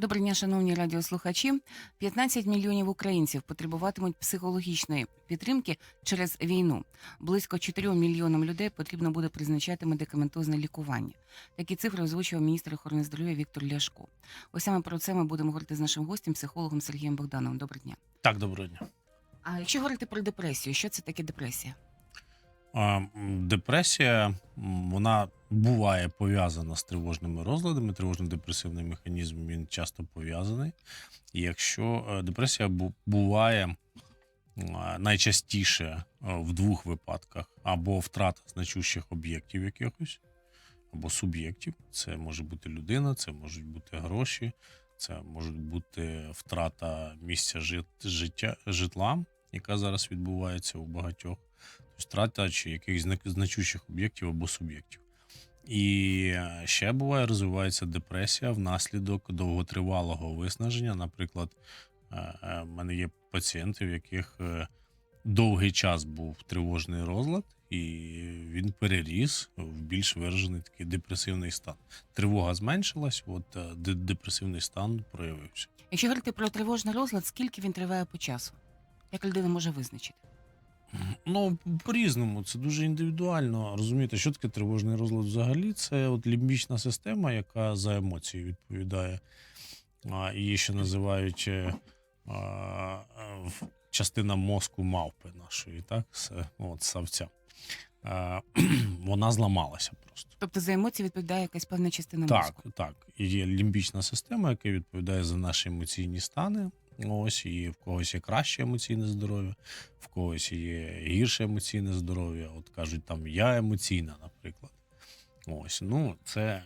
Доброго дня, шановні радіослухачі. 15 мільйонів українців потребуватимуть психологічної підтримки через війну. Близько 4 мільйонам людей потрібно буде призначати медикаментозне лікування. Такі цифри озвучував міністр охорони здоров'я Віктор Ляшко. Ось саме про це ми будемо говорити з нашим гостем, психологом Сергієм Богдановим. Доброго дня. Так, доброго дня. А якщо говорити про депресію, що це таке депресія? Депресія вона буває пов'язана з тривожними розладами. Тривожно-депресивний механізм він часто пов'язаний. І якщо е, депресія буває найчастіше е, в двох випадках: або втрата значущих об'єктів якихось, або суб'єктів. Це може бути людина, це можуть бути гроші, це може бути втрата місця жит- життя, житла, яка зараз відбувається у багатьох. Втрата чи якихось значущих об'єктів або суб'єктів. І е, ще буває, розвивається депресія внаслідок довготривалого виснаження. Наприклад, е, е, в мене є пацієнти, в яких е, довгий час був тривожний розлад, і він переріс в більш виражений такий депресивний стан. Тривога зменшилась, от е, депресивний стан проявився. Якщо говорити про тривожний розлад, скільки він триває по часу? Як людина може визначити? Ну, по-різному, це дуже індивідуально. Розумієте, що таке тривожний розлад взагалі? Це от лімбічна система, яка за емоції відповідає. А, Її ще називають е, а, частина мозку мавпи нашої, так? Це, от, савця. А, Вона зламалася просто. Тобто за емоції відповідає якась певна частина Так, мозку. так. І є лімбічна система, яка відповідає за наші емоційні стани. Ось і в когось є краще емоційне здоров'я, в когось є гірше емоційне здоров'я. От кажуть, там я емоційна, наприклад. Ось, ну це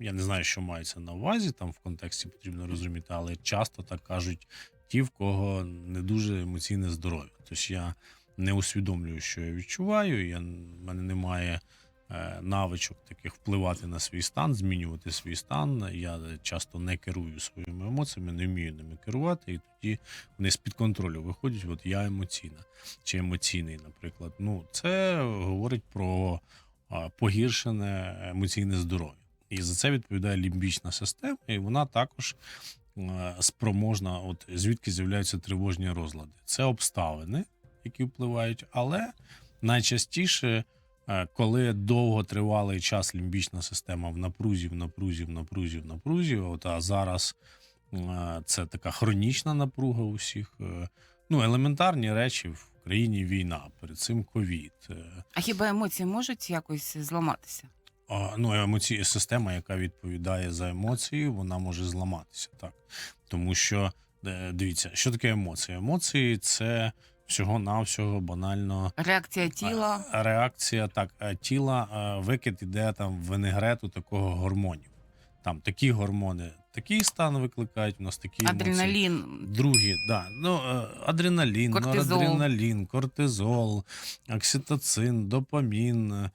я не знаю, що мається на увазі. Там в контексті потрібно розуміти, але часто так кажуть ті, в кого не дуже емоційне здоров'я. Тобто я не усвідомлюю, що я відчуваю. Я в мене немає навичок таких впливати на свій стан, змінювати свій стан. Я часто не керую своїми емоціями, не вмію ними керувати, і тоді вони з-під контролю виходять. От я емоційна чи емоційний, наприклад. Ну, це говорить про погіршене емоційне здоров'я. І за це відповідає лімбічна система, і вона також е, спроможна, от звідки з'являються тривожні розлади. Це обставини, які впливають, але найчастіше Е, коли довготривалий час лімбічна система в напрузі, в напрузі, в напрузі, в напрузі, от, а зараз е, це така хронічна напруга у всіх. е, Ну, елементарні речі в країні війна, перед цим ковід. А хіба емоції можуть якось зламатися? Ну, емоційна система, яка відповідає за емоції, вона може зламатися, так. Тому що, дивіться, що таке емоції? Емоції це всього-навсього банально Реакція тіла. Е, Реакція так, е, тіла, е, викид іде там в винегрету такого гормонів. Там такі гормони, такий стан викликають, у нас такі емоції. Адреналін, Другі, да. Ну, е, адреналін, Кортизол. норадреналін, кортизол, окситоцин, допамін, е,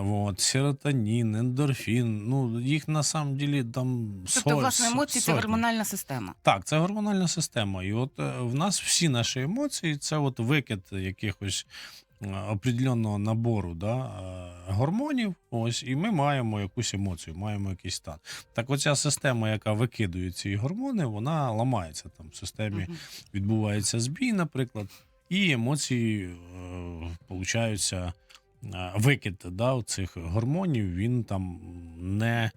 вот, серотонін, ендорфін. Ну, їх на самом ділі там тобто, со- власне, емоції це гормональна система. Так, це гормональна система. І от е, в нас всі наші емоції це от викид якихось определеного набору да, е, гормонів. Ось, і ми маємо якусь емоцію, маємо якийсь стан. Так, оця система, яка викидує ці гормони, вона ламається там в системі. Відбувається збій, наприклад, і емоції е, получаються. е, Викид да, цих гормонів він там не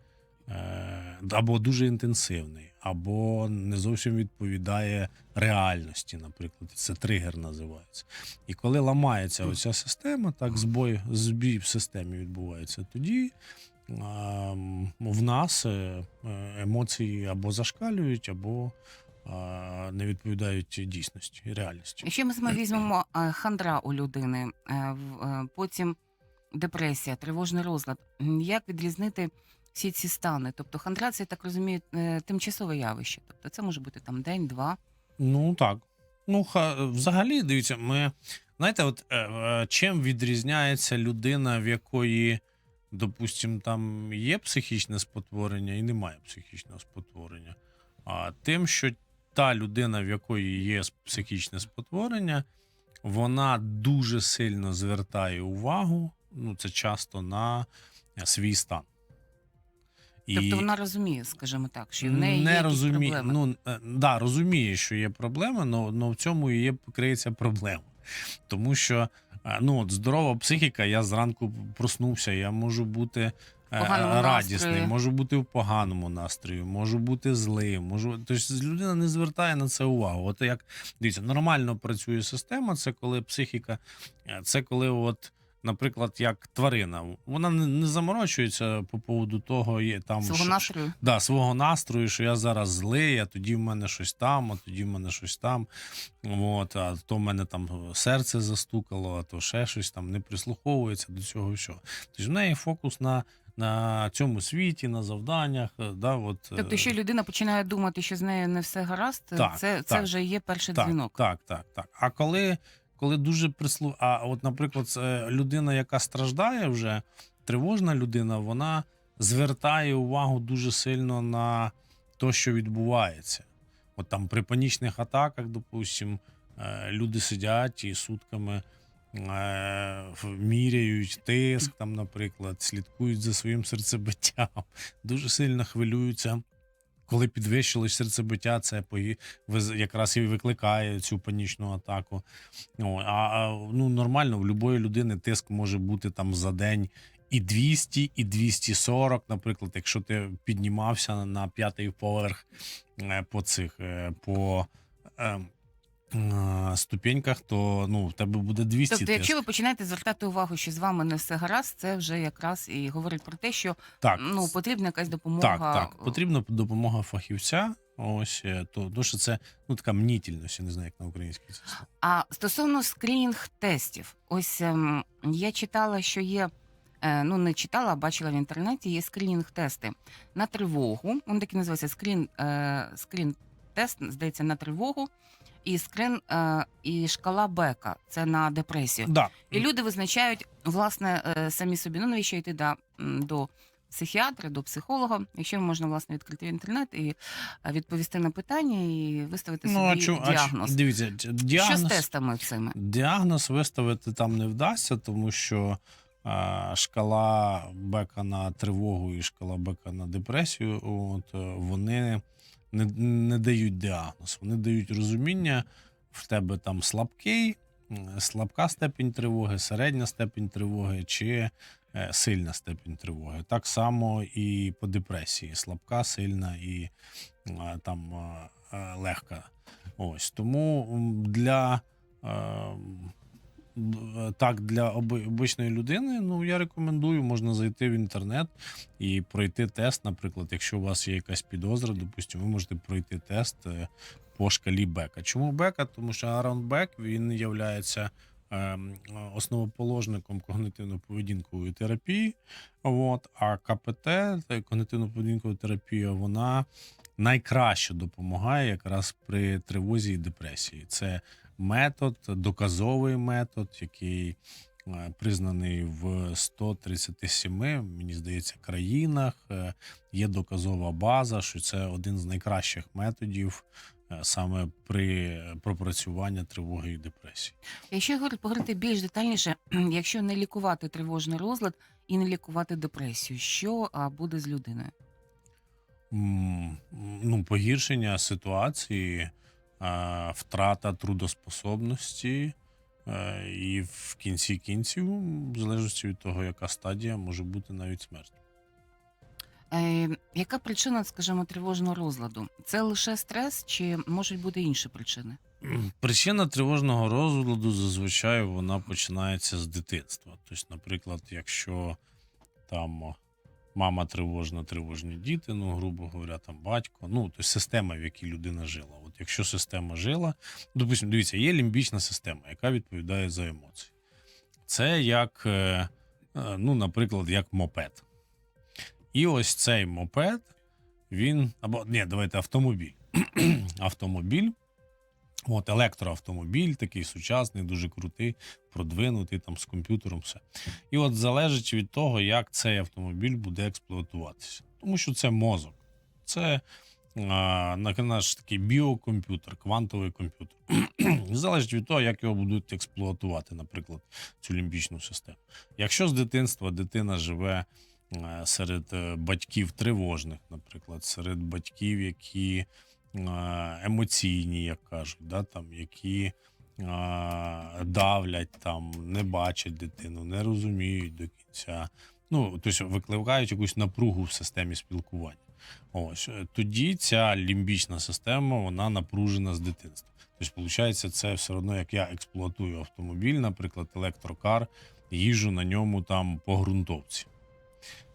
е, або дуже інтенсивний, або не зовсім відповідає реальності, наприклад. Це тригер називається. І коли ламається оця система, так збой, збій в системі відбувається, тоді в нас е, емоції або зашкалюють, або не відповідають дійсності, реальності. Якщо ми візьмемо хандра у людини, е, е, потім депресія, тривожний розлад, як відрізнити всі ці стани? Тобто хандра, це я так розумію, е, тимчасове явище. Тобто це може бути там день, два. Ну так. Ну, ха, взагалі, дивіться, ми. Знаєте, от е, е, чим відрізняється людина, в якої, допустим, там є психічне спотворення і немає психічного спотворення. А тим, що та людина, в якої є психічне спотворення, вона дуже сильно звертає увагу, ну, це часто на свій стан. І Тобто вона розуміє, скажімо так, що в неї не є якісь розуміє, проблеми. ну е, да, розуміє, що є проблема, але в цьому і є криється проблема. Тому що е, ну, от здорова психіка, я зранку проснувся, я можу бути. е, поганому Радісний, настрої. можу бути в поганому настрої, можу бути злим, можу. Тобто людина не звертає на це увагу. От як дивіться, нормально працює система, це коли психіка, це коли, от, наприклад, як тварина, вона не, заморочується по поводу того, є там Свого що- настрою. да, свого настрою, що я зараз злий, а тоді в мене щось там, а тоді в мене щось там. От, а то в мене там серце застукало, а то ще щось там не прислуховується до цього всього. Тобто в неї фокус на, на цьому світі, на завданнях. е, Да, от, Тобто, е, що людина починає думати, що з нею не все гаразд, Так, це, це вже є перший так, дзвінок. Так, так, так. А коли, коли дуже прислу... А от, наприклад, людина, яка страждає вже, тривожна людина, вона звертає увагу дуже сильно на те, що відбувається. От там при панічних атаках, допустим, е, люди сидять і сутками е, міряють тиск, там, наприклад, слідкують за своїм серцебиттям, дуже сильно хвилюються. Коли підвищилось серцебиття, це якраз і викликає цю панічну атаку. А, ну, нормально, в будь-якої людини тиск може бути там за день і 200, і 240. Наприклад, якщо ти піднімався на- п'ятий поверх е, по цих е, по е, ступеньках, то ну, в тебе буде 200 Тобто, якщо ви починаєте звертати увагу, що з вами не все гаразд, це вже якраз і говорить про те, що Так, ну потрібна якась допомога. Так, так. Потрібна допомога фахівця. Ось е, то, то що це ну така мнітільність, я не знаю, як на українській це слово. А стосовно скринінг тестів, ось ем, я читала, що є. е, Ну, не читала, а бачила в інтернеті, є скринінг-тести на тривогу. Він такий називається скрін, е, скрін-тест, здається, на тривогу, і скрин, е, і шкала Бека це на депресію. Да. І люди визначають власне е, самі собі. Ну навіщо йти до, до психіатра, до психолога, якщо можна власне відкрити інтернет і е, відповісти на питання і виставити Ну, собі а чу- діагноз. дивіться, д- Що з діагноз, тестами цими? діагноз виставити там не вдасться, тому що е, шкала бека на тривогу і шкала бека на депресію, от е, вони не, не дають діагноз. Вони дають розуміння, в тебе там слабкий, слабка степінь тривоги, середня степінь тривоги чи е, сильна степінь тривоги. Так само і по депресії: слабка, сильна і е, там е, легка. Ось тому для. Е, Так, для обичної людини, ну я рекомендую, можна зайти в інтернет і пройти тест. Наприклад, якщо у вас є якась підозра, допустимо, ви можете пройти тест е, по шкалі Бека. Чому Бека? Тому що Аарон Бек він є основоположником когнитивно-поведінкової терапії. От, а КПТ, та когнитивно-поведінкова терапія, вона найкраще допомагає якраз при тривозі і депресії. Це метод, доказовий метод, який е, признаний в 137, мені здається, країнах. Е, Є доказова база, що це один з найкращих методів е, саме при пропрацюванні тривоги і депресії. Якщо говорити- поговорити більш детальніше, якщо не лікувати тривожний розлад і не лікувати депресію, що буде з людиною? Ну, погіршення ситуації, втрата трудоспособності, е, і в кінці кінців, в залежності від того, яка стадія, може бути навіть смерть. Е, яка причина, скажімо, тривожного розладу? Це лише стрес, чи можуть бути інші причини? Причина тривожного розладу зазвичай вона починається з дитинства. Тобто, наприклад, якщо там мама тривожна, тривожні діти, ну, грубо говоря, там батько, ну, тобто система, в якій людина жила. От якщо система жила, допустимо, дивіться, є лімбічна система, яка відповідає за емоції. Це як, е, е, ну, наприклад, як мопед. І ось цей мопед, він, або ні, давайте автомобіль. автомобіль. От електроавтомобіль, такий сучасний, дуже крутий, продвинутий там з комп'ютером. все. І от залежить від того, як цей автомобіль буде експлуатуватися. Тому що це мозок, це а, наш такий біокомп'ютер, квантовий комп'ютер. залежить від того, як його будуть експлуатувати, наприклад, цю лімбічну систему. Якщо з дитинства дитина живе е, серед е, батьків тривожних, наприклад, серед батьків, які емоційні, як кажуть, да, там, які е, давлять, там, не бачать дитину, не розуміють до кінця. Ну, тобто викликають якусь напругу в системі спілкування. Ось е, тоді ця лімбічна система вона напружена з дитинства. Тобто, виходить, це все одно, як я експлуатую автомобіль, наприклад, електрокар, їжу на ньому там по ґрунтовці.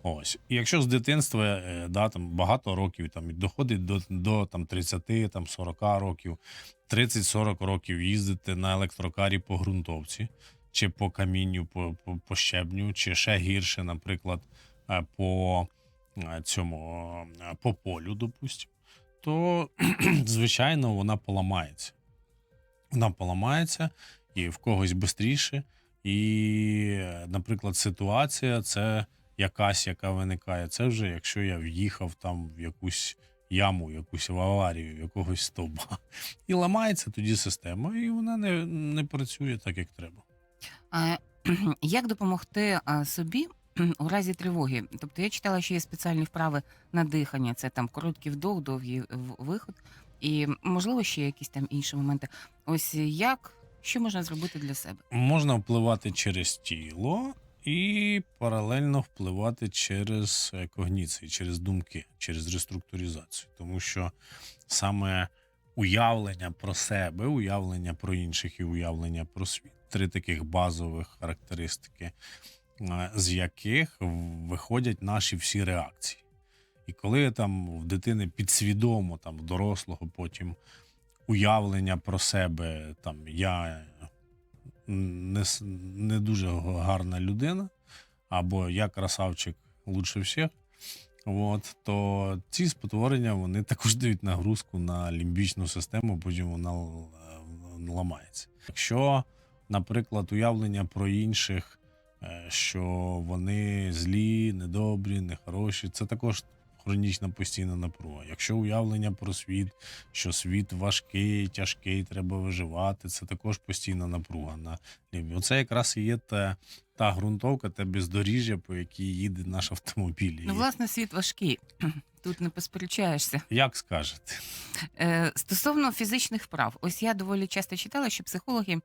Ось. І якщо з дитинства е, да, там, багато років там, доходить до, до там, 30, там, 40 років, 30-40 років їздити на електрокарі по ґрунтовці, чи по камінню, по, по, по щебню, чи ще гірше, наприклад, е, по е, цьому по полю, допустимо, то звичайно вона поламається. Вона поламається і в когось швидше. І, наприклад, ситуація це якась, яка виникає. Це вже якщо я в'їхав там в якусь яму, в якусь в аварію, в якогось стовба. І ламається тоді система, і вона не, не працює так, як треба. А, як допомогти собі у разі тривоги? Тобто я читала, що є спеціальні вправи на дихання, це там короткий вдох, довгий виход, і можливо ще якісь там інші моменти. Ось як що можна зробити для себе? Можна впливати через тіло і паралельно впливати через е, когніції, через думки, через реструктуризацію. Тому що саме уявлення про себе, уявлення про інших і уявлення про світ три таких базових характеристики, е, з яких виходять наші всі реакції. І коли там в дитини підсвідомо, там дорослого потім уявлення про себе, там я не, не дуже гарна людина, або я красавчик лучше всіх. От, то ці спотворення вони також дають нагрузку на лімбічну систему, потім вона е, ламається. Якщо, наприклад, уявлення про інших, е, що вони злі, недобрі, нехороші, це також хронічна постійна напруга. Якщо уявлення про світ, що світ важкий, тяжкий, треба виживати, це також постійна напруга на лімбі. Оце якраз і є та, та ґрунтовка, те бездоріжжя, по якій їде наш автомобіль. Ну, власне, світ важкий. Тут не посперечаєшся. Як скажете? Е, стосовно фізичних вправ, ось я доволі часто читала, що психологи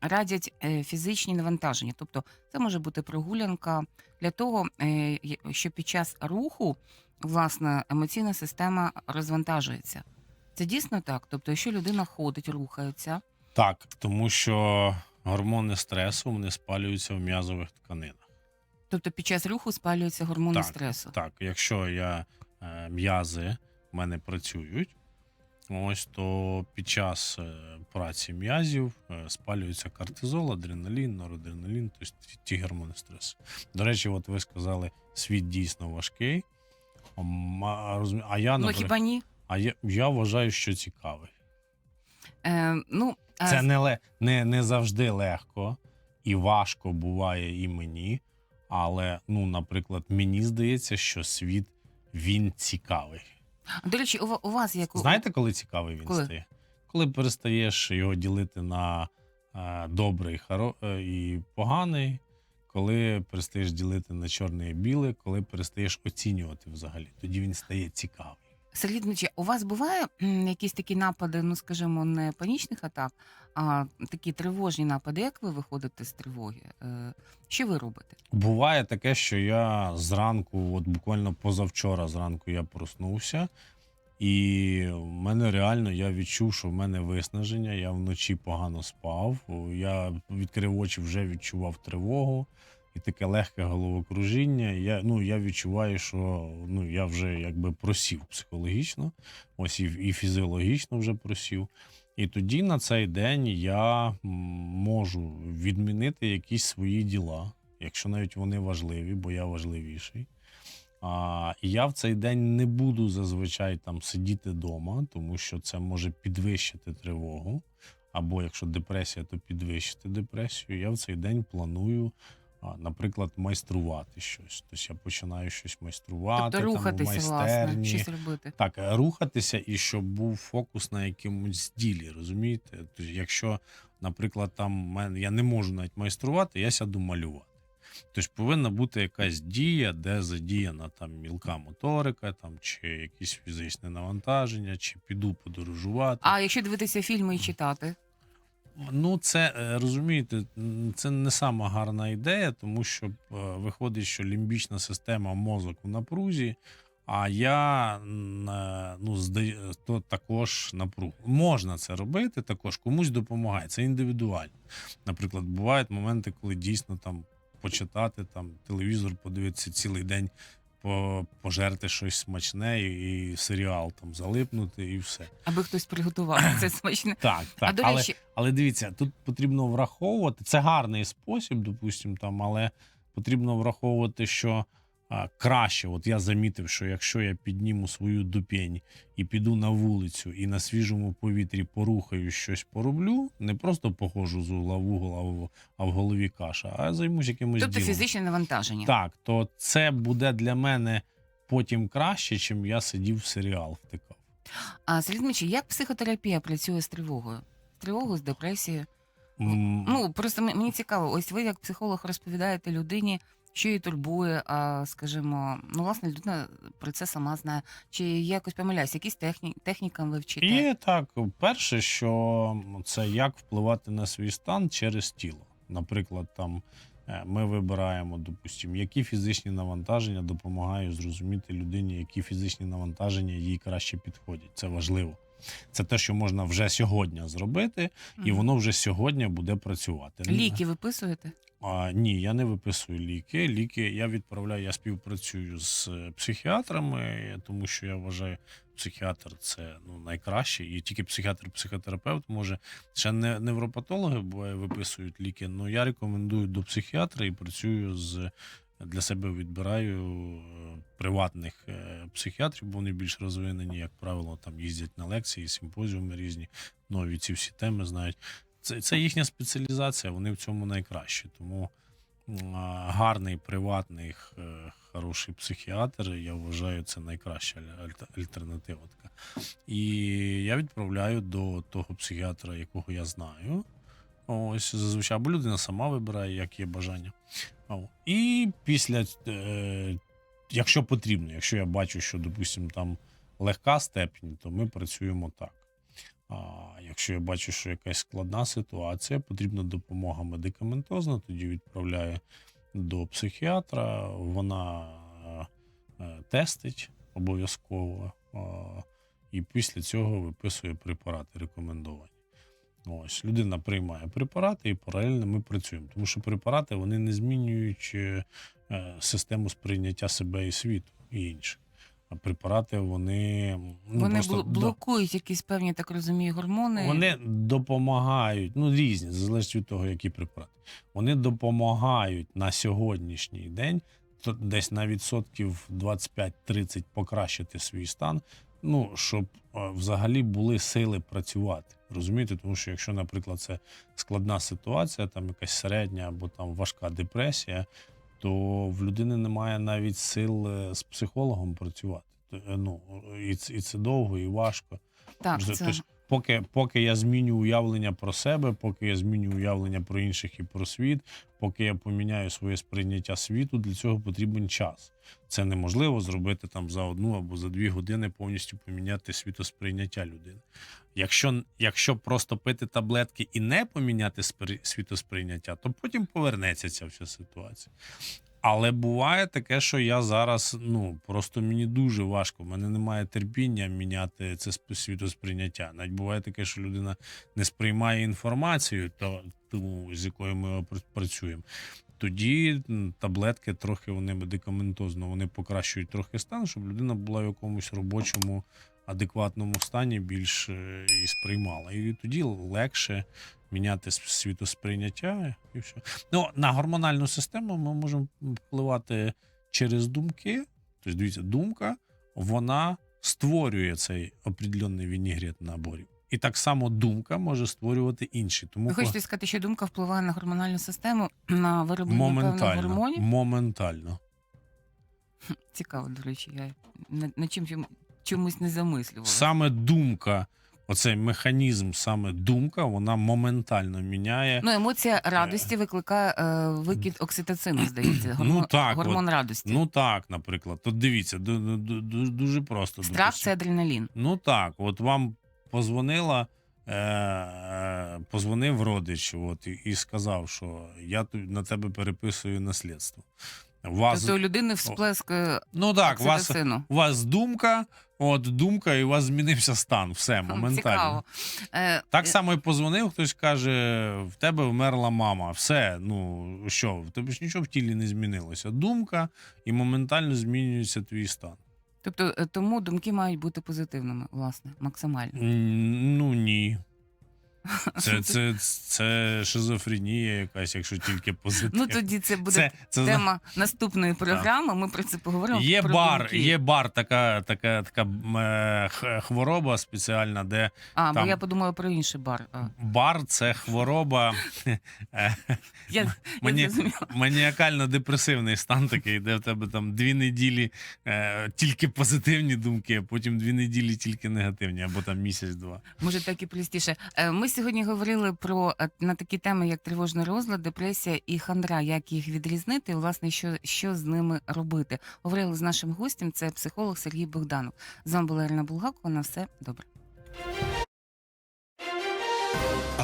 радять е, фізичні навантаження. Тобто, це може бути прогулянка для того, е, що під час руху власне емоційна система розвантажується. Це дійсно так. Тобто, якщо людина ходить, рухається, Так, тому що гормони стресу вони спалюються в м'язових тканинах. тобто під час руху спалюються гормони Так, стресу. Так, якщо я е, м'язи в мене працюють, ось то під час е, праці м'язів е, спалюється кортизол, адреналін, норадреналін, тобто ті- гормони стресу. До речі, от ви сказали, світ дійсно важкий. А, я, Ну хіба ні? а я, я вважаю, що цікавий. Е, ну, е, Це не, не, не завжди легко і важко буває і мені. Але, ну, наприклад, мені здається, що світ він цікавий. До речі, у, ва- у вас як у- Знаєте, коли цікавий він Коли? стає? Коли перестаєш його ділити на е, добрий хоро... е, і поганий, коли перестаєш ділити на чорне і біле, коли перестаєш оцінювати взагалі, тоді він стає цікавий. Сергій у вас буває якісь такі напади, ну скажімо, не панічних атак, а такі тривожні напади. Як ви виходите з тривоги? Е, Що ви робите? Буває таке, що я зранку, от буквально позавчора зранку я проснувся, і в мене реально я відчув, що в мене виснаження. Я вночі погано спав. Я відкрив очі, вже відчував тривогу і таке легке головокружіння. Я, ну, я відчуваю, що ну, я вже якби просів психологічно, ось і, і фізіологічно вже просів. І тоді на цей день я можу відмінити якісь свої діла, якщо навіть вони важливі, бо я важливіший. А, і я в цей день не буду зазвичай там сидіти вдома, тому що це може підвищити тривогу. Або якщо депресія, то підвищити депресію. Я в цей день планую, а, наприклад, майструвати щось. Тобто я починаю щось майструвати, тобто там, у рухатися, власне, щось робити. Так, е, рухатися і щоб був фокус на якомусь ділі, розумієте? Тобто, якщо, наприклад, там я не можу навіть майструвати, я сяду малювати. Тобто повинна бути якась дія, де задіяна там мілка моторика, там чи якісь фізичне навантаження, чи піду подорожувати. А якщо дивитися фільми і читати? Ну, це е, розумієте, це не сама гарна ідея, тому що е, виходить, що лімбічна система мозок в напрузі, а я е, ну, то також напруг. Можна це робити, також комусь допомагає. Це індивідуально. Наприклад, бувають моменти, коли дійсно там почитати там телевізор, подивитися цілий день, пожерти щось смачне і, і серіал там залипнути, і все. Аби хтось приготував це смачне. Так, так. а до але... речі, Але дивіться, тут потрібно враховувати. Це гарний спосіб, допустимо, там, але потрібно враховувати, що а, краще, от я замітив, що якщо я підніму свою дупень і піду на вулицю і на свіжому повітрі порухаю щось пороблю, не просто походжу з угла в угол, а в, голові каша, а займусь якимось тобто ділом. фізичне навантаження. Так, то це буде для мене потім краще, чим я сидів в серіал втикав. А Сергій Дмитрович, як психотерапія працює з тривогою? З тривогою, з депресією? М, Ну просто мені цікаво, ось ви як психолог розповідаєте людині, що її турбує, а скажімо, ну власне людина про це сама знає. Чи я якось помиляюсь, якісь техні... технікам ви вчите? І так, перше, що це як впливати на свій стан через тіло. Наприклад, там е, ми вибираємо, допустимо, які фізичні навантаження допомагають зрозуміти людині, які фізичні навантаження їй краще підходять. Це важливо. Це те, що можна вже сьогодні зробити, і воно вже сьогодні буде працювати. ліки виписуєте? А, ні, я не виписую ліки. Ліки я відправляю, я співпрацюю з е, психіатрами, тому що я вважаю, психіатр це ну, найкраще. І тільки психіатр-психотерапевт може. Ще не невропатологи буває, виписують ліки. але я рекомендую до психіатра і працюю з для себе відбираю е, приватних е, психіатрів, бо вони більш розвинені, як правило, там їздять на лекції, симпозіуми різні, нові ці всі теми знають. Це, це їхня спеціалізація, вони в цьому найкращі. Тому гарний, приватний, е, хороший психіатр, я вважаю, це найкраща альтернатива. І я відправляю до того психіатра, якого я знаю. Ось зазвичай, або людина сама вибирає, як є бажання. І після, е, якщо потрібно, якщо я бачу, що, допустимо, там легка степінь, то ми працюємо так. А якщо я бачу, що якась складна ситуація, потрібна допомога медикаментозна, тоді відправляю до психіатра. Вона е, тестить обов'язково, і після цього виписує препарати рекомендовані. Ось людина приймає препарати, і паралельно ми працюємо. Тому що препарати вони не змінюють е, е, систему сприйняття себе і світу і інших. А препарати вони, ну, Вони просто блокують якісь певні, так розумію, гормони. вони допомагають, ну різні, залежить від того, які препарати. Вони допомагають на сьогоднішній день то десь на відсотків 25-30 покращити свій стан. Ну, щоб е, взагалі були сили працювати. Розумієте, тому що якщо, наприклад, це складна ситуація, там якась середня або там важка депресія, то в людини немає навіть сил е, з психологом працювати. Е, Ну, і це, і це довго, і важко. Так, це... поки, поки я зміню уявлення про себе, поки я зміню уявлення про інших і про світ, поки я поміняю своє сприйняття світу, для цього потрібен час. Це неможливо зробити там за одну або за дві години повністю поміняти світосприйняття людини. Якщо, якщо просто пити таблетки і не поміняти спри- світосприйняття, то потім повернеться ця вся ситуація. Але буває таке, що я зараз ну просто мені дуже важко. в мене немає терпіння міняти це сп- світосприйняття. Навіть буває таке, що людина не сприймає інформацію, то ту, з якою ми пр- працюємо. Тоді таблетки трохи вони медикаментозно, вони покращують трохи стан, щоб людина була в якомусь робочому, адекватному стані більш е, і сприймала. І тоді легше міняти світосприйняття і все. Ну, на гормональну систему ми можемо впливати через думки. Тобто, дивіться, думка вона створює цей определенний вінігрет наборів. І так само думка може створювати інші. Тому Ви хочете сказати, що думка впливає на гормональну систему, на вироблення певних моментально, гормонів? моментально. Цікаво, до речі, я над, над чим чим- чомусь не замислювалася. Саме думка оцей механізм, саме думка, вона моментально міняє. Ну, емоція радості викликає е, викид окситоцину, здається. Гормон, Ну, так, гормон радості. Ну так, наприклад. От дивіться, ду- ду- ду- дуже просто. Страх допустим. це адреналін. Ну так, от вам позвонила, е, е, позвонив родич от, і сказав, що я на тебе переписую наслідство. Вас, Тобто у людини всплеск е, ну так, у вас, у вас думка, от думка, і у вас змінився стан. Все, моментально. Цікаво. Е, Так е, само і позвонив, хтось каже: в тебе вмерла мама. Все, ну що, в тебе ж нічого в тілі не змінилося. Думка, і моментально змінюється твій стан. Тобто тому думки мають бути позитивними, власне, максимально. Ну ні. Це, це, це шизофренія якась, якщо тільки позитив. Ну тоді це буде це, це, тема наступної програми. Ми про це поговоримо. Є про бар, думки. є бар, така, така, така е, хвороба спеціальна, де А, бо я подумала про інший бар. А, бар це хвороба. я, Мені- я. Маніакально-депресивний стан такий, де в тебе там дві неділі е, тільки позитивні думки, а потім дві неділі тільки негативні, або там місяць-два. Може, так і простіше. Е, Ми сьогодні говорили про е, на такі теми, як тривожний розлад, депресія і хандра, як їх відрізнити, і, власне, що, що з ними робити. Говорили з нашим гостем, це психолог Сергій Богданов. З вами була Ірина Булгакова. На все добре.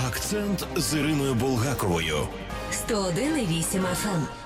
Акцент з Іриною Булгаковою. 101,8 FM.